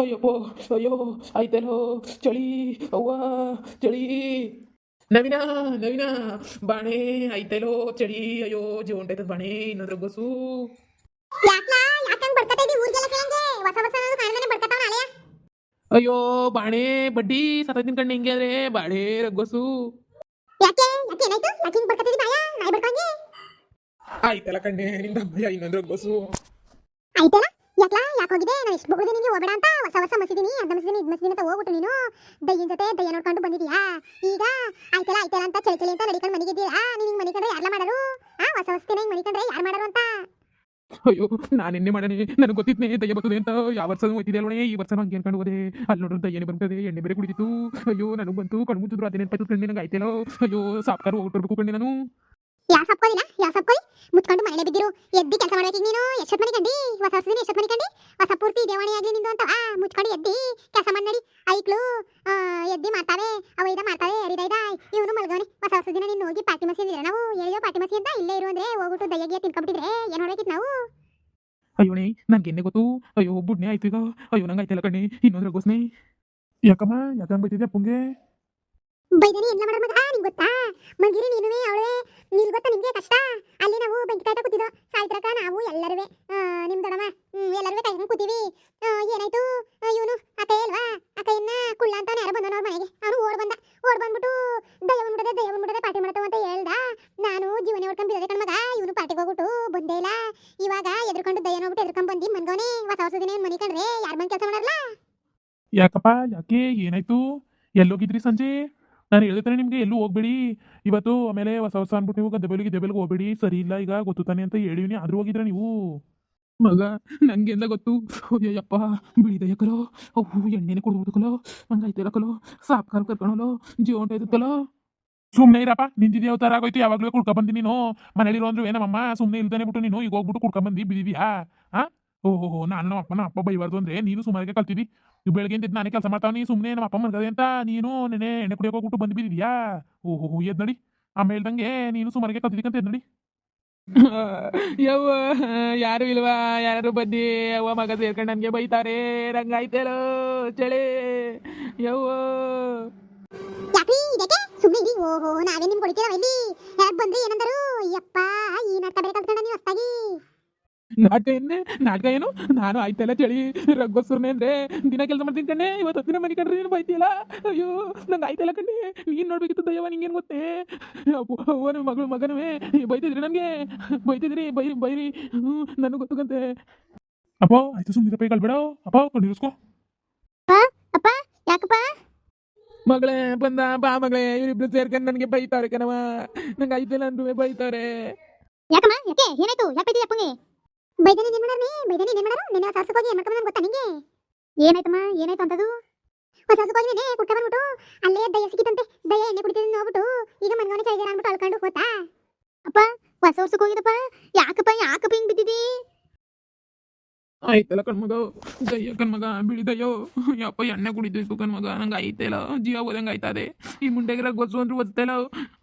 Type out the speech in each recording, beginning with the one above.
ಅಯ್ಯಪ್ಪೋ ಅಯ್ಯೋ ಆಯ್ತಲ್ಲೋ ಚಳಿ ಅವ್ವ ಚಳಿ. ನವೀನ ನವೀನ ಬಾಣೆ ಆಯ್ತಲ್ಲೋ ಚಳಿ ಅಯ್ಯೋ ಜೀವ ಉಂಟೈತದ ಬಾಣೆ ಇನ್ನೊಂದ್ರ ಗೊಸು. ಅಯ್ಯೋ ಬಾಣೆ ಬಡ್ಡಿ ಸತೈತಿನ ಕಣ್ಣು ಹಿಂಗೆ ಆದ್ರೆ ಬಾಣೆ ರಗ್ಗೊಸು ಆಯ್ತಲ್ಲ ಕಣ್ಣೆ ನಿಂದ ಭಯ ಇನ್ನೊಂದ್ರ ಗೊಸು. ಆಯ್ತಲ್ಲ? ಯಾಕ್ಲಾ? ಯಾಕೆ ಹೋಗಿದೆ ನಾನು ಇಷ್ಟು ಬಗ್ಗದೆ ನಿಂಗೆ ಹೋಗಬೇಡ ಅಂತ. ಹೊಸ ಹೊಸ ಮಸಿದೀನಿ, ಅರ್ಧ ಮಸಿದೀನಿ, ಇದು ಮಸಿದೀನಿ ಅಂತ ಹೋಗ್ಬಿಟ್ಟು ನೀನು. ದಯ್ಯನ ಜೊತೆ ದಯ್ಯ ನೋಡ್ಕೊಂಡು ಬಂದಿದ್ಯಾ? ಈಗ ಆಯ್ತಲ್ಲ ಆಯ್ತಲ್ಲ ಅಂತ ಚಳಿ ಚಳಿ ಅಂತ ನಡಿಕೊಂಡು ಮನೆಗಿದ್ದೀರಾ? ನೀನು ಹಿಂಗೆ ಮನಿಕೊಂಡ್ರೆ ಯಾರಲ್ಲ ಮಾಡೋರು? ಆ, ಹೊಸ ಹೊಸದಿನ ಹಿಂಗೆ ಮನಿಕೊಂಡ್ರೆ ಯಾರು ಮಾಡೋರು ಅಂತ? ಅಯ್ಯೋ, ನಾನು ಎಣ್ಣೆ ಮಾಡಣೆ? ನನಗೆ ಗೊತ್ತಿದ್ನೆ ದಯ್ಯ ಬರ್ತದೆ ಅಂತ. ಯಾವ ವರ್ಷ ಹೋಯ್ತಿದೆ ಅಲ್ವಣೆ? ಈ ವರ್ಷ ಹಂಗೆ ಅನ್ಕೊಂಡು ಹೋದೆ. ಅಲ್ಲಿ ನೋಡಿದ್ರೆ ದಯ್ಯನೇ ಬರ್ತದೆ, ಎಣ್ಣೆ ಬೇರೆ ಕುಡಿದಿತ್ತು ಅಯ್ಯೋ, ನನಗೆ ಬಂತು ಕಣ್ಣು ಮುಚ್ಚಿದ್ರು ಅದೇ ನೆನಪಾಯ್ತು ಕಣ್ಣು ನನಗೆ ಆಯ್ತಲ್ಲೋ ಅಯ್ಯೋ, ಸಾಪ್ಕಾರ ಹೋಗ್ಬಿಟ್ಬೇಕು ಕಣ್ಣೆ ನಾನು. ಯಾ ಸಪ್ಕೋದಿನ ಯಾ ಸಪ್ಕೋಯ್ ಮುಚ್ಕೊಂಡು ಮನೆ ಬಿದ್ದಿರು. ಎದ್ದಿ ಕೆಲಸ ಮಾಡ್ಬೇಕು ನೀನು? ಎಷ್ಟು ಮನೆ ಕಂಡಿ? ಹೊಸ ಹೊಸದಿನ ಎಷ್ಟೊತ್ತು ಮನೆ ಕಂಡಿ? ಹೊಸ ಪೂರ್ತಿ ದೇವಾಣಿ ಆಗಲಿ ನಿಂದು ಅಂತ. ಆ ಮುಚ್ಕೊಂಡು ಎದ್ದಿ ಕೆಲಸ ಮಾಡಿ ನಡಿ. ಐಕ್ಳು ಆ, ಎದ್ದಿ ಮಾಡ್ತಾವೆ ಅವ ಇದ ಮಾಡ್ತಾವೆ ಅರಿದೈದ ಇವನು ಮಲ್ಗವನೆ ಹೊಸ ಹೊಸ ದಿನ ನೀನು ಹೋಗಿ ಪಾರ್ಟಿ ಮಸಿದ್ರೆ ನಾವು? ಹೇಳಿಯೋ ಪಾರ್ಟಿ ಮಸಿ ಅಂತ ಇಲ್ಲೇ ಇರು ಅಂದ್ರೆ ಹೋಗ್ಬಿಟ್ಟು ದಯ್ಯಗೆ ತಿನ್ಕೊಂಡ್ಬಿಟ್ಟಿದ್ರೆ ಏನು ಹೊಡಬೇಕಿತ್ತು ನಾವು? ಅಯ್ಯೋಣೆ ನನ್ಗೆ ಎನ್ನೇ ಗೊತ್ತು. ಅಯ್ಯೋ ಬುಡ್ನೆ ಆಯ್ತು ಈಗ. ಅಯ್ಯೋ ನಂಗೆ ಆಯ್ತಲ್ಲ ಕಣ್ಣಿ. ಇನ್ನೊಂದ್ರ ಗೊಸ್ನೆ. ಯಾಕಮ್ಮ ಯಾಕಂಗ್ ಬೈತಿದ್ದೆ ಪುಂಗೆ? ಬೈದನೆ ಎಲ್ಲ ಮಾಡೋದು ಮಗ. ನಿಂಗೆ ಗೊತ್ತಾ? ಮಗಿರಿ ನೀನುವೆ ಅವಳೇ. ನಿಲ್ ಗೊತ್ತಾ ನಿಮ್ಗೆ ಕಷ್ಟ? ಅಲ್ಲಿ ನಾವು ಬೆಂಕಿ ಕಾಟ ಕೂತಿದ್ದೋ ಸಾಯ್ತ್ರಕ ನಾವು ಎಲ್ಲರೂ ನಿಮ್ ದೊಡಮ್ಮ ಎಲ್ಲರೂ ಕೈ ಕೂತೀವಿ. ಏನಾಯ್ತು? ಇವನು ಅಕ್ಕ ಅಲ್ವಾ? ಇನ್ನ ಕುಳ್ಳ ಅಂತ ಯಾರು ಬಂದ ಅವ್ರ ಮನೆಗೆ. ಅವನು ಓಡ್ ಬಂದ. ಓಡ್ ಬಂದ್ಬಿಟ್ಟು ದಯ ಬಂದ್ಬಿಡದೆ ದಯ ಬಂದ್ಬಿಡದೆ ಪಾರ್ಟಿ ಮಾಡ್ತಾವ ಅಂತ ಹೇಳ್ದ. ನಾನು ಜೀವನ ಹೊಡ್ಕೊಂಡ್ ಬಿಡದೆ ಕಣ್ಮಗ ಇವನು ಪಾರ್ಟಿಗೆ ಹೋಗ್ಬಿಟ್ಟು ಬಂದೇ ಇಲ್ಲ. ಇವಾಗ ಎದ್ರಕೊಂಡು ದಯ ನೋಡ್ಬಿಟ್ಟು ಎದ್ರಕೊಂಡ್ ಬಂದಿ ಮನ್ಗವನೆ ಹೊಸ ಹೊಸ ದಿನ ಮನಿ ಕಂಡ್ರೆ ಯಾರು ಬಂದ್ ಕೆಲಸ ಮಾಡಲ್ಲ ಯಾಕಪ್ಪ, ಯಾಕೆ? ಏನಾಯ್ತು? ಎಲ್ಲೋಗಿದ್ರಿ ಸಂಜೆ? ನಾನು ಹೇಳ್ತಾನೆ ನಿಮಗೆ, ಎಲ್ಲೂ ಹೋಗ್ಬೇಡಿ. ಇವತ್ತು ಆಮೇಲೆ ಹೊಸ ಹೊಸ ಅಂದ್ಬಿಟ್ಟು ನೀವು ಗದ್ದೆ ಬೆಳಿಗ್ಗೆ ಬೆಲ್ಗೆ ಹೋಗ್ಬೇಡಿ. ಸರಿ ಇಲ್ಲ, ಈಗ ಗೊತ್ತು ತಾನೆ ಅಂತ ಹೇಳಿವಿನಿ ಆದ್ರೂ ಹೋಗಿದ್ರ ನೀವು? ಮಗ ನಂಗೆಲ್ಲ ಗೊತ್ತು. ಅಯ್ಯಪ್ಪ ಬಿಳಿದಯ್ಯ ಕಲೋ ಅವು ಎಣ್ಣೆನೆ ಕೊಡ್ಬಿಟ್ಟು ಕಲೋ, ಹಂಗಾಯ್ತಲ್ಲ ಕಲೋ ಸಾಪ್ ಕಾಲ್ ಕರ್ಕೊಳೋ ಜೀವಂಟ ಹೊಂಟೈತಲ್ಲ ಸುಮ್ಮನೆ ಇರಪ್ಪ, ನಿಂತಿದ್ಯ ಅವತಾರ ಆಗೋಯ್ತು, ಯಾವಾಗಲೂ ಕುಡ್ಕೊ ಬಂದಿ ನೀನು. ಮನೇಲಿರೋ ಅಂದ್ರೆ ಏನಮ್ಮ ಸುಮ್ಮನೆ ಇಲ್ದಾನೆ ಬಿಟ್ಟು ನೀನು, ಈಗ ಹೋಗ್ಬಿಟ್ಟು ಕುಡ್ಕೊಂಡ್ ಬಂದು ಬಿದ್ದಿದ್ಯಾ ಹಾ ಓಹೋ ನಾನು ನಮ್ಮ ಅಪ್ಪನ ಅಪ್ಪ ಬೈಬಾರ್ದು ಅಂದ್ರೆ ನೀನು ಸುಮಾರಿಗೆ ಕಲ್ತಿದ್ದಿ. ನೀವು ಬೆಳಗ್ಗೆ ಇದ್ದ ನಾನೇ ಕೆಲಸ ಮಾಡ್ತಾವ ನೀ ಸುಮ್ಮನೆ ನಮ್ಮ ಅಪ್ಪ ಮನ್ಗದೆ ಅಂತ ನೀನು ನೆನೆ ಎಣ್ಣೆ ಕುಡಿಯೋಕೆ ಹೋಗ್ಬಿಟ್ಟು ಬಂದು ಬಿದ್ದಿದ್ಯಾ ಓಹೋ ಎದ್ ನಡಿ. ಆಮೇಲೆ ಹೇಳ್ದಂಗೆ ನೀನು ಸುಮಾರಿಗೆ ಕಲ್ತಿದ್ದಕ್ಕಂತ ಎದ್ ನಡಿ. ಯವ್ವ ಯಾರು ಇಲ್ವಾ? ಯಾರು ಬನ್ನಿ. ಅವ್ವ ಮಗ ಸೇರ್ಕೊಂಡು ನನಗೆ ಬೈತಾರೆ. ರಂಗಾಯ್ತೇಳೋ ಚಳಿ. ಯವ್ವ. ಯಾಕ್ರಿ ಇದಕ್ಕೆ? ಸುಮ್ಮನೆ ಇರಿ. ಓಹೋ ನಾವೇ ನಿಮ್ ಕೊಡ್ತೀರ ಇಲ್ಲಿ? ಯಾರು ಬಂದ್ರೆ? ಏನಂದರು? ಯಪ್ಪ ಈ ನಾಟಕ ಬೇರೆ ಕಲ್ತ್ಕೊಂಡ ನೀವು ಹೊಸ್ತಾಗಿ. ನಾಟಕ ಏನೇ ನಾಟಕ ಏನು? ನಾನು ಆಯ್ತಲ್ಲ ಚಳಿ ರಗ್ಗೋಸ್ಕರನೇ ಅಂದ್ರೆ ದಿನ ಕೆಲಸ ಮಾಡ್ತೀನಿ ಕಣ್ಣೆ ಇವತ್ತು ದಿನ ಮನೆ ಕಣ್ರಿ ನೀನು ಬೈತಿಯಲ್ಲ? ಅಯ್ಯೋ ನಂಗೆ ಆಯ್ತಲ್ಲ ಕಣ್ಣೆ ನೀನು ನೋಡ್ಬೇಕಿತ್ತು ದಯವ ನಿಂಗೇನು ಗೊತ್ತೇ? ಅವನ ಮಗಳು ಮಗನವೇ ಬೈತಿದ್ರಿ ನನಗೆ? ಬೈತಿದ್ರಿ ಬೈರಿ ಬೈರಿ. ಹ್ಞೂ ನನಗೆ ಗೊತ್ತುಗಂತೆ ಅಪ್ಪ ಆಯ್ತು ಸುಮ್ಮನೆ ಪೈ ಕಳ್ಬೇಡ ಅಪ್ಪ ಕಂಡಿರಿಸ್ಕೊ ಅಪ್ಪ ಯಾಕಪ್ಪ? ಮಗಳೇ ಬಂದ ಬಾ ಮಗಳೇ ಇವರಿಬ್ರು ಸೇರ್ಕೊಂಡು ನನಗೆ ಬೈತಾರೆ ಕಣವ ನಂಗೆ ಆಯ್ತಲ್ಲ ಅಂದ್ರೆ ಬೈತಾರೆ. ಯಾಕಮ್ಮ ಯಾಕೆ? ಏನಾಯ್ತು? ಯಾಕೆ ಬೈದಿ ಅಪ್ಪಂಗೆ ಬೈದನಿ ಏನ್ ಮಾಡಾರ್ನಿ ಬೈದನಿ ಏನ್ ಮಾಡಾರ ನಿನ್ನೆ ಹೊಸ ಹೋಗಿ ಏನ್ ಮಾಡ್ಕೊಂಡ್ ಗೊತ್ತಾ ನಿಂಗೆ? ಏನಾಯ್ತಮ್ಮ? ಏನಾಯ್ತು ಅಂತದು? ಹೊಸ ಹೋಗಿ ನೆನೆ ಕುಟ್ಟ ಬಂದ್ಬಿಟ್ಟು ಅಲ್ಲೇ ದಯ ಸಿಕ್ಕಿತಂತೆ. ದಯ ಎಣ್ಣೆ ಕುಡಿತಿದ್ದು ನೋಡ್ಬಿಟ್ಟು ಈಗ ಮನ್ಗವನೆ ಚಳಿ ಅನ್ಬಿಟ್ಟು ಅಳ್ಕೊಂಡು ಹೋತಾ ಅಪ್ಪ, ಹೊಸ ವರ್ಷಕ್ಕೆ ಹೋಗಿದಪ್ಪ. ಯಾಕಪ್ಪ ಯಾಕಪ್ಪ ಹಿಂಗ್ ಬಿದ್ದಿದಿ? ಆಯ್ತಲ್ಲ ಕಣ್ಮಗ. ದಯ್ಯ ಕಣ್ಮಗ, ಬಿಳಿ ದಯ್ಯೋ. ಯಪ್ಪ, ಎಣ್ಣೆ ಕುಡಿದಿತ್ತು ಕಣ್ಮಗ. ನಂಗೆ ಆಯ್ತಲ್ಲ ಜೀವ ಹೋದಂಗೆ ಆಯ್ತದೆ ಈ ಮುಂಡೆಗಿರ ಗೊತ್ತು ಅಂದ್ರೆ ಒತ್ತಲ್ಲ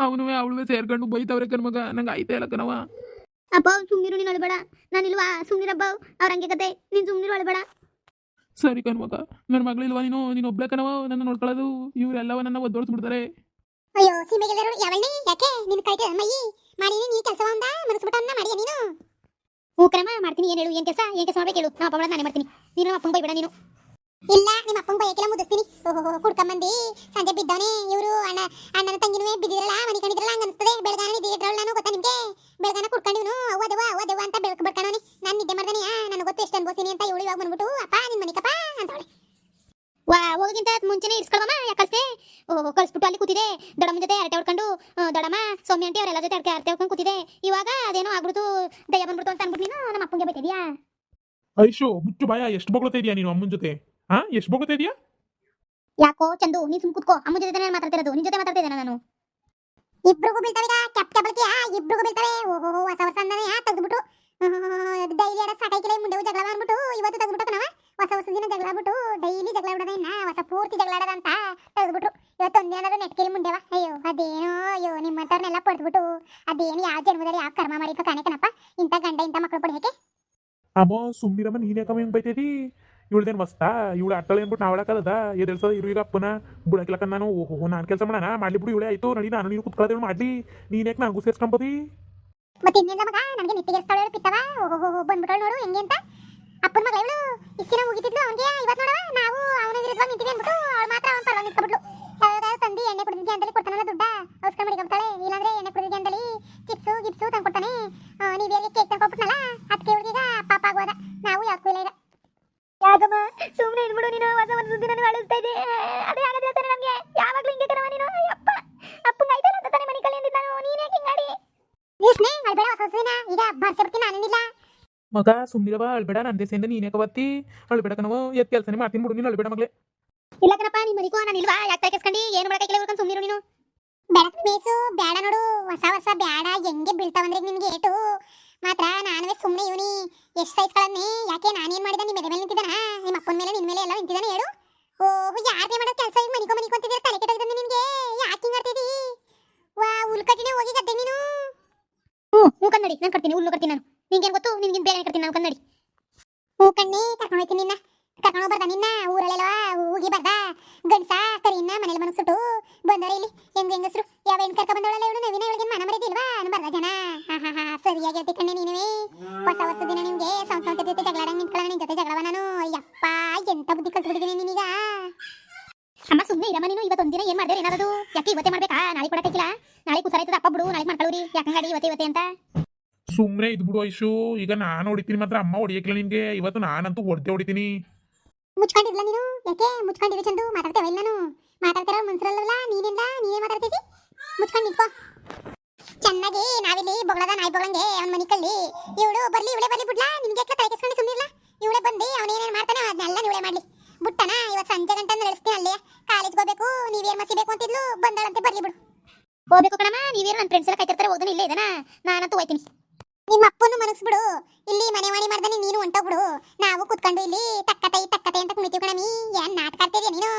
ಅವನು ಅವಳು ಸೇರ್ಕೊಂಡು ಬೈತವ್ರೆ ಕಣ್ಮಗ. ನಂಗೆ ಆಯ್ತಲ್ಲ ಕಣವ ಅಪ್ಪ ಸುಮ್ನಿರು ನೀನು ಅಳ್ಬೇಡ. ನಾನಿಲ್ವಾ ಸುಮ್ನಿರಬ್ಬ ಅವ್ರ ಹಂಗೆ ಕತೆ. ನೀನ್ ಸುಮ್ನಿರು ಅಳ್ಬೇಡ. ಸರಿ ಕಣ್ಮಗ ನನ್ನ ಮಗಳಿಲ್ವಾ ನೀನು? ನೀನು ಒಬ್ಳೆ ಕಣವ ನನ್ನ ನೋಡ್ಕೊಳ್ಳೋದು. ಇವರೆಲ್ಲವ ನನ್ನ ಒದ್ದೋಡ್ಸ್ಬಿಡ್ತಾರೆ ಅಯ್ಯೋ ಸೀಮೆಗೆಲ್ಲರೂ ಯಾವಳ್ಳಿ? ಯಾಕೆ? ನಿನ್ ಕೈಗೆ ಮೈ ಮಾಡಿ ನೀ ಕೆಲಸ ಒಂದ ಮನಸ್ಬಿಟ್ಟನ್ನ ಮಾಡಿಯ ನೀನು? ಹ್ಞೂ ಕ್ರಮ ಮಾಡ್ತೀನಿ ಏನು ಹೇಳು ಏನು ಕೆಲಸ? ಏನು ಕೆಲಸ ಮಾಡ್ಬೇಕು ಹೇಳು. ನಮ್ಮ ಅಪ್ಪ ನಾನೇ ಮಾಡ್ತೀನಿ. ನೀನು ಅಪ್ಪ ಅಪ್ಪಂಗೆ ಬೈಬೇಡ ನೀನು. ಇಲ್ಲ, ನಿಮ್ಮ ಅಪ್ಪನ ಬೈಯಕ್ಕೆಲ್ಲ ಮುದಿಸ್ತೀನಿ. ಓಹೋ ಕುಡ್ಕೊಂಬಂದಿ ಸಂಜೆ ಬಿದ್ದಾನೆ ಇವರು, ಅಣ್ಣ, ಅಣ್ಣನ ತಂಗಿನೂ ಬಿದ್ದಿರಲ್ಲ ಮನೆ ಕಂಡಿದ್ರಲ್ಲ ಹಂಗ ಅನಿಸ್ತದೆ. ಬೆಳಗಾನ ನಿದ್ದೆ ನಾನು, ಗೊತ್ತಾ ನಿಮಗೆ? ಬೆಳಗಾನ ಕುಡ್ಕೊಂಡಿವ್ನು ಅವದವ ಅವದವ ಅಂತ ಬೆಳಕು ಬಡ್ಕಣವನಿ ನಾನು ನಿದ್ದೆ ಮಾಡ್ದಾನೆ ನನಗೆ ಗೊತ್ತು ಎಷ್ಟು ಅನ್ಬೋತೀನಿ ಅಂತ ಇವಳು ಇವಾಗ ಬಂದ್ಬಿಟ್ಟು, ಅಪ್ಪ, ನಿನ್ ಮನಿಕಪ್ಪ ಅಂತವಳೆ ವಾ ಹೋಗಿಂತ ಮುಂಚೆನೆ ಇರ್ಸ್ಕೊಳಮ್ಮ ಯಾಕೆ ಓ ಕಳ್ಸ್ಬಿಟ್ಟು ಅಲ್ಲಿ ಕೂತಿದೆ. ದೊಡಮ್ಮ ಜೊತೆ ಅರಟೆ ಹೊಡ್ಕೊಂಡು ದೊಡಮ್ಮ ಸೌಮ್ಯ ಆಂಟಿ ಅವರೆಲ್ಲ ಜೊತೆ ಅರಟೆ ಅರಟೆ ಹೊಡ್ಕೊಂಡು ಕೂತಿದೆ. ಇವಾಗ ಅದೇನೋ ಆಗ್ಬಿಡ್ತು, ದಯ ಬಂದ್ಬಿಡ್ತು ಅಂತ ಅನ್ಬಿಟ್ಟು ನೀನು, ನಮ್ಮ ಅಪ್ಪಂಗೆ ಬೈತಿದ್ಯಾ ಐಶು, ಮುಚ್ಚು ಭಯ ಎಷ್ಟು ಬೊಗಳ್ತಾ ಇದೆಯಾ ನೀನು ಅಮ್ಮನ ಜೊತೆ? ಹಾ ಎಷ್ಟು ಬೋಗುತ್ತಾ ಇದೀಯಾ? ಯಾಕೋ ಚಂದು ನೀನ್ ಸುಮ್ ಕೂತ್ಕೋ. ಅಮ್ಮ ಜೊತೆ ನಾನು ಮಾತಾಡ್ತಿರೋದು? ನಿನ್ ಜೊತೆ ಮಾತಾಡ್ತಾ ಇದ್ದೇನೆ ನಾನು? ಇಬ್ರಿಗೂ ಬೀಳ್ತಾವೆ ಕೆಪ್ ಕೆಬಲ್ಕೆ ಇಬ್ರಿಗೂ ಬೀಳ್ತಾವೆ. ಓಹೋ ಹೊಸ ವರ್ಷ ಅಂದಾನೆ ತೆಗೆದ್ಬಿಟ್ಟು ಡೈಲಿ ಆಡ ಸಾಕಾಯ್ಕಿಲ್ಲ ಮುಂದೆ ಜಗಳ ಮಾಡ್ಬಿಟ್ಟು ಇವತ್ತು ತೆಗೆದ್ಬಿಟ್ಟು ನಾವು ಹೊಸ ಹೊಸ ದಿನ ಜಗಳ ಬಿಟ್ಟು ಡೈಲಿ ಜಗಳ ಆಡೋದ ಇನ್ನ? ಹೊಸ ಪೂರ್ತಿ ಜಗಳ ಆಡೋದ ಅಂತ ತೆಗೆದ್ಬಿಟ್ರು. ಇವತ್ತು ಒಂದೇನಾದ್ರೂ ಏನಾದ್ರು ನೆಟ್ಕೇಲಿ ಮುಂದೆವ ಅಯ್ಯೋ ಅದೇನೋ ಅಯ್ಯೋ ನಿಮ್ಮಂತವ್ರನ್ನೆಲ್ಲ ಪಡೆದ್ಬಿಟ್ಟು ಅದೇನು ಯಾವ ಜನ್ಮದಲ್ಲಿ ಯಾವ ಕರ್ಮ ಮಾಡಿ ಕಾಣೆ ಕಣಪ್ಪ. ಇಂಥ ಗಂಡ ಇಂಥ ಮಕ್ಕಳು ಪಡೆಯಕ್ಕೆ ಅಮ್ಮ ಸುಮ್ಮನಿರಮ್ಮ ನೀನೇ ಕಮ್ಮಿ ಹೆಂಗ್ ಬೈತೈತಿ ಇವಳ್ದೇನು ಮಸ್ತಾ? ಇವಳು ಆಡ್ತಾಳೆ ಅಂದ್ಬಿಟ್ಟು ನಾವು ಆಡಕ್ಕದ ಎದೆಲ್ಸದ ಇರು ಈಗ ಅಪ್ಪನ. ಬುಡಕ್ಲಕ್ಕ ನಾನು ಓಹೋ ನಾನು ಕೆಲಸ ಮಾಡೋಣ? ಮಾಡ್ಲಿ ಬಿಡು ಇವಳೆ, ಆಯ್ತು, ನಡಿ, ನಾನು ನೀನು ಕುತ್ಕೊಳ್ಳೋದೇಳು ಮಾಡ್ಲಿ. ನೀನೇಕ್ ನನಗೂ ಸೇರ್ಸ್ಕೊಂಬೋದಿ ಮತ್ತೆ ಇನ್ನೇನ ಮಗ? ನನಗೆ ನೆತ್ತಿಗೆ ಸ್ಥಳ ಪಿತ್ತವ. ಓಹೋ ಬಂದ್ಬಿಟ್ಟಳು ನೋಡು, ಹೆಂಗೆ ಅಂತ. ಅಪ್ಪನ ಮಗ ಇವಳು ಇಷ್ಟಿನ ಮುಗಿತಿದ್ಲು ಅವನಿಗೆ ಇವತ್ತು ನೋಡವ, ನಾವು ಅವನ ವಿರುದ್ಧ ನಿಂತೀವಿ ಅಂದ್ಬಿಟ್ಟು. ಅಳಿಸ್ತಾ ಇದೆ ಅದೇ ಆಗದೆ ಅಂತಾನೆ ನಮಗೆ. ಯಾವಾಗಲೂ ಹಿಂಗೆ ಕರವ ನೀನು ಅಪ್ಪ ಅಪ್ಪಂಗ ಆಯ್ತಲ್ಲ ಅಂತ ತಾನೆ ಮನೆ ಕಳಿ ಅಂದಿದ್ದ ನಾನು. ನೀನು ಯಾಕೆ ಹಿಂಗಾಡಿ ನೀಸ್ನೆ ಅಳ್ಬೇಡ ಹೊಸ ಸುದ್ದಿನ ಈಗ ಬರ್ಸಿ ಬರ್ತೀನಿ ನಾನೇನಿಲ್ಲ ಮಗ ಸುಮ್ಮನಿರವ ಅಳ್ಬೇಡ ನನ್ನ ದೇಶದಿಂದ ನೀನೇ ಕವತ್ತಿ ಅಳ್ಬೇಡ ಕಣವ ಎತ್ ಕೆಲಸನೇ ಮಾಡ್ತೀನಿ ಬಿಡು ನೀನು ಅಳ್ಬೇಡ ಮಗಳೇ ಇಲ್ಲ ಕಣಪ್ಪ ನೀನ್ ಮರಿಕೋ ನಾನು ಇಲ್ವಾ? ಯಾಕೆ ತಲೆಕೆಸ್ಕೊಂಡಿ ಏನು ಮಾಡಕ್ಕೆ ಉಳ್ಕೊಂಡು ಸುಮ್ಮನಿರು ನೀನು. ಬೆಳಕು ಬೇಸು ಬೇಡ ನೋಡು. ಹೊಸ ಹೊಸ ಬೇಡ. ಹೆಂಗೆ ಬೀಳ್ತಾವಂದ್ರೆ ನಿನ್ಗೆ ಏಟು. ಮಾತ್ರ ನಾನುವೇ ಸುಮ್ಮನೆ ಇವನಿ. ಎಷ್ಟು ಸೈಜ್ಗಳನ್ನೇ ಯಾಕೆ ನಾನೇನು ಮಾಡಿದ? ನಿಮ್ಮ ಮೇಲೆ ನಿಂತಿದ್ದಾನ? ನಿಮ್ಮ ಅಪ್ಪನ ಮೇಲೆ ನಿನ್ನ ಮೇಲೆ ಎಲ್ಲ ನಿಂತಿದ್ದಾನೆ ಹೇಳು. ಓಹ್ ಯಾರೇ ಮಾಡೋ ಕೆಲಸ ಈಗ ಮನಿಕೊ ಮನಿಕೊ ಅಂತಿದ್ದೀರ, ತಲೆ ಯಾಕೆ ಹಿಂಗ್ ವಾ, ಉಲ್ಕಟ್ಟಿನೇ ಹೋಗಿ ನೀನು. ಹ್ಞೂ ಹ್ಞೂ ಕನ್ನಡಿ ನಾನು ಕಟ್ತೀನಿ, ಹುಲ್ಲು ಕಟ್ತೀನಿ ನಾನು. ನಿಂಗೇನು ಗೊತ್ತು? ನಿನ್ಗೇನು ಬೇರೆ ಕಟ್ತೀನಿ ನಾನು ಕನ್ನಡಿ ಹ್ಞೂ, ಕಣ್ಣಿ, ಕರ್ಕೊಂಡು ಹೋಯ್ತೀನಿ ನಿನ್ನ. ಕರ್ಕೊಂಡು ಬರ್ದ ನಿನ್ನ? ಹೋಗಿ ಇಲ್ಲಿ. ಯಾವ ಇವಳು? ಇವಳಿಗೆ ಮನ ಜನ? ಹಾ ಹಾ ಕಣ್ಣೆ ಹೊಸ ದಿನ ನಿಮ್ಗೆ ಜೊತೆ ನಿನ್ ಜೊತೆ ಜಗಳವ ನಾನು. ಯಪ್ಪ ಎಂತ ಬುದ್ಧಿ ಕಲ್ತ್ಬಿಟ್ಟಿದ್ದೀನಿ ನೀನೀಗ? ಅಮ್ಮ ಸುಮ್ಮನೆ ಇರಮ್ಮ ನೀನು ಇವತ್ತೊಂದಿನ ಏನ್ ಮಾಡಿದ್ರೆ ಏನಾದ್ರು ಯಾಕೆ ಇವತ್ತೇ ಮಾಡ್ಬೇಕಾ? ನಾಳೆ ಕೊಡಕ್ಕಿಲ್ಲ ನಾಳೆ ಕುಸರಾಯ್ತದ ಅಪ್ಪ ಬಿಡು ನಾಳೆ ಮಾಡ್ಕೊಳ್ಳಿ ಯಾಕಂಗಾಡಿ ಇವತ್ತೇ ಇವತ್ತೇ ಅಂತ? ಸುಮ್ಮನೆ ಇದ್ಬಿಡು ಐಶು. ಈಗ ನಾನು ಹೊಡಿತೀನಿ ಮಾತ್ರ. ಅಮ್ಮ ಹೊಡಿಯಕ್ಕಿಲ್ಲ ನಿನಗೆ ಇವತ್ತು ನಾನಂತೂ ಹೊಡ್ದೆ ಹೊಡಿತೀನಿ. ಮುಚ್ಕೊಂಡಿದ್ಲ ನೀನು? ಯಾಕೆ? ಮುಚ್ಕೊಂಡಿದ್ದೆ ಚಂದು. ಮಾತಾಡ್ತೇವೆ ಇಲ್ಲ ನಾನು? ಮಾತಾಡ್ತಿರೋ ಮನ್ಸರಲ್ಲ ನೀನಿಂದ? ನೀನೇ ಮಾತಾಡ್ತೀವಿ ಮುಚ್ಕೊಂಡು ನಿಂತ್ಕೋ ಚೆನ್ನಾಗಿ ನಾವಿಲ್ಲಿ ಬೊಗಳದ ನಾಯಿ ಬೊಗಳಂಗೆ ಅವ್ನ ಮನಿ ಕಳ್ಳಿ. ಇವಳು ಬರ್ಲಿ ಇವಳೆ ಬರ್ಲಿ ಬಿಡ್ಲಾ? ನಿನ್ಗೆ ತಲೆ ಕೆಸ್ಕೊಂಡು ಸುಮ್ಮನಿಲ್ಲ ಇವಳೆ ಬಂದು ಅವನೇನೇನು ಮಾಡ್ತಾನೆ ಅದನ್ನೆಲ್ಲ ಇವಳೆ ಮಾಡ್ಲಿ. ಬಿಟ್ಟನ ಇವತ್ತು ಸಂಜೆ ಗಂಟೆ ನಡೆಸ್ತೀನಿ ಅಲ್ಲೇ. ಕಾಲೇಜ್ಗೆ ಹೋಗ್ಬೇಕು ನೀವೇನ್ ಮಸಿಬೇಕು ಅಂತಿದ್ಲು ಬಂದಳಂತೆ ಬರ್ಲಿ ಬಿಡು. ಹೋಗ್ಬೇಕು ಕಣಮ್ಮ ನೀವೇನು ನನ್ನ ಫ್ರೆಂಡ್ಸ್ ಎಲ್ಲ ಕಾಯ್ತಿರ್ತಾರೆ ಹೋಗೋದು ಇಲ್ಲೇ ಇದನ? ನಾನಂತೂ ಹೋಯ್ತೀನಿ. ನಿಮ್ಮ ಅಪ್ಪನು ಮನಸ್ಬಿಡು. ಇಲ್ಲಿ ಮನೆ ಮಾಡಿ ಮಾಡ್ದಾನೆ ನೀನು ಹೊಂಟೋಗ್ಬಿಡು. ನಾವು ಕುತ್ಕೊಂಡು ಇಲ್ಲಿ ತಕ್ಕತೈ ತಕ್ಕತೈ ಅಂತ ಕುಣಿತೀವಿ ಕಣಮಿ ಏನ್ ನಾಟಕ ಆಡ್ತಿದ್ಯಾ ನೀನು?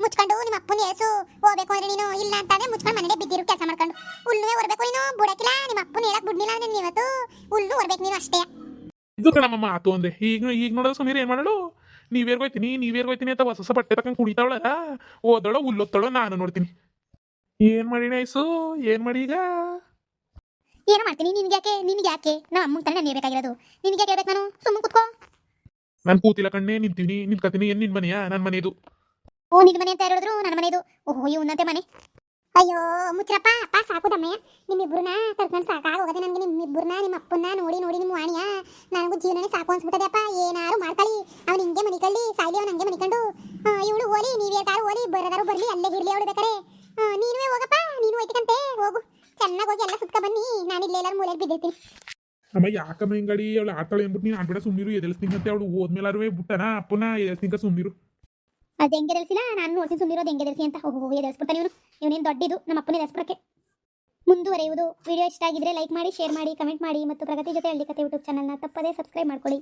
ಮುಚ್ಕೊಂಡು ನಿಮ್ಮ ಅಪ್ಪನ ಏಸು ಹೋಗ್ಬೇಕು ಅಂದ್ರೆ ನೀನು ಇಲ್ಲ ಅಂತಂದ್ರೆ ಮುಚ್ಕೊಂಡು ಮನೇಲೆ ಬಿದ್ದಿರು ಕೆಲಸ ಮಾಡ್ಕೊಂಡು. ಹುಲ್ಲುವೆ ಹೊರಬೇಕು ನೀನು ಬುಡಕಿಲ್ಲ ನಿಮ್ಮ ಅಪ್ಪನ ಹೇಳಕ್ ಬಿಡ್ಲಿಲ್ಲ ಅಂದ್ರೆ ನೀವತ್ತು ಹುಲ್ಲು ಹೊರಬೇಕು ನೀನು ಅಷ್ಟೇ. ಇದು ಕಣಮ್ಮ ಮಾತು ಅಂದ್ರೆ ಈಗ ಈಗ ನೋಡೋದು ಸುಮೀರ್ ಏನು ಮಾಡಲು ನೀವೇರ್ಗೋಯ್ತೀನಿ ನೀವೇರ್ಗೋಯ್ತೀನಿ ಅಂತ ಹೊಸ ಹೊಸ ಬಟ್ಟೆ ತಕೊಂಡ್ ಕುಡಿತಾವಳ ಓದೋಳ ಹುಲ್ಲೊತ್ತೋಳ ನಾನು ನೋಡ್ತೀನಿ. ಏನ್ ಮಾಡಿ ನೈಸು ಏನ್ ಮಾಡಿ ಈಗ ಏನ್ ಮಾಡ್ತೀನಿ ನಿನ್ಗೆ ಯಾಕೆ ನಿನ್ಗೆ ಯಾಕೆ? ನಾ ಅಮ್ಮನ ತಾನೇ ನಾನು ನಿನ್ಗೆ ಯಾಕೆ ಹೇಳ್ಬೇಕು ನಾನು? ಸುಮ್ಮನೆ ಕುತ್ಕೋ. ನಾನು ಕೂತಿಲ್ಲ ಕಣ್ಣೆ ನಿಂತೀನಿ ನಿಂತ್ಕೊತೀನಿ ಏನ್ ನಿನ್ ಮನೆಯಾ? ನನ್ನ ಮನೆದು. ಓ ನಿನ್ ಮನೆ ಅಂತ ಹೇಳಿದ್ರು? ನನ್ನ ಮನೆಯದು ಓಹೋ ಇವ್ನಂತೆ ಮನೆ. ಅಯ್ಯೋ, ಮುಚ್ಚರಪ್ಪ ಅಪ್ಪ ಸಾಕು ದಮ್ಮಯ್ಯ ನಿಮ್ಮಿಬ್ಬರನ್ನ ಕರ್ಕೊಂಡು ಸಾಕಾಗೋಗದೆ ನನಗೆ ನಿಮ್ಮಿಬ್ಬರನ್ನ ನಿಮ್ಮ ಅಪ್ಪನ್ನ ನೋಡಿ ನೋಡಿ ನಿಮ್ಮ ವಾಣಿಯ. ನನಗೂ ಜೀವನನೇ ಸಾಕು ಅನ್ಸ್ಬಿಟ್ಟದೆ ಅಪ್ಪ ಏನಾರು ಮಾಡ್ಕೊಳ್ಳಿ. ಅವ್ನು ಹಿಂಗೆ ಮನಿಕೊಳ್ಳಿ, ಸಾಯ್ಲಿ ಅವ್ನು ಹಂಗೆ ಮನಿಕೊಂಡು. ಇವಳು ಓಲಿ ನೀವೇರ್ತಾರು ಓಲಿ ಬರೋದಾರು ಬರಲಿ, ಅಲ್ಲೇ ಇರ್ಲಿ ಅವಳು ಬೇಕಾರೆ. ನೀನುವೇ ಹೋಗಪ್ಪ, ನೀನು ಹೋಯ್ತಕ್ಕಂತೆ ಹೋಗು. ಚೆನ್ನಾಗಿ ಹೋಗಿ ಎಲ್ಲ ಸುತ್ಕ ಬನ್ನಿ, ನಾನು ಇಲ್ಲೇ ಎಲ್ಲರೂ ಮೂಲೆಯಲ್ಲಿ ಬಿದ್ದಿರ್ತೀನಿ. ಅಮ್ಮ, ಯಾಕಮ್ಮ ಹಿಂಗಡಿ, ಅವಳು ಆಡ್ತಾಳೆ ಅಂದ್ಬಿಟ್ಟು ನೀನು ಆಡ್ಬೇಡ ಸುಮ್ಮನಿರು ಎದೆಲ್ಸ್ತೀನಿ ಅಂತ. ಅವಳು ಹೋದ್ಮೇಲಾರು ಬಿಟ್ಟನ, ಅಪ್ಪನ ಎದೆಲ್ಸ್ತಿಂಕ ಸುಮ್ಮನಿರು ಅದು ಹೆಂಗೆ ತಿಳಿಸಿಲ್ಲ ನಾನು ನೋಡ್ತೀನಿ ಸುಮ್ಮನಿರೋದು ಹೆಂಗೆ ತಿಳಿಸಿ ಅಂತ. ಹೋಗಿ ಎದರ್ಸ್ಬಿಡ್ತಾನೆ ಇವನು. ಇವನೇನು ದೊಡ್ಡಿದು? ನಮ್ಮ ಅಪ್ಪನೇ ದಸ್ಪುರಕ್ಕೆ ಮುಂದುವರೆಯುವುದು. ವಿಡಿಯೋ ಇಷ್ಟ ಆಗಿದ್ರೆ ಲೈಕ್ ಮಾಡಿ ಶೇರ್ ಮಾಡಿ ಕಮೆಂಟ್ ಮಾಡಿ, ಮತ್ತು ಪ್ರಗತಿ ಜೊತೆ ಹಳ್ಳಿ ಕತೆ ಯೂಟ್ಯೂಬ್ ಚಾನಲ್ನ ತಪ್ಪದೇ ಸಬ್ಸ್ಕ್ರೈಬ್ ಮಾಡ್ಕೊಳ್ಳಿ.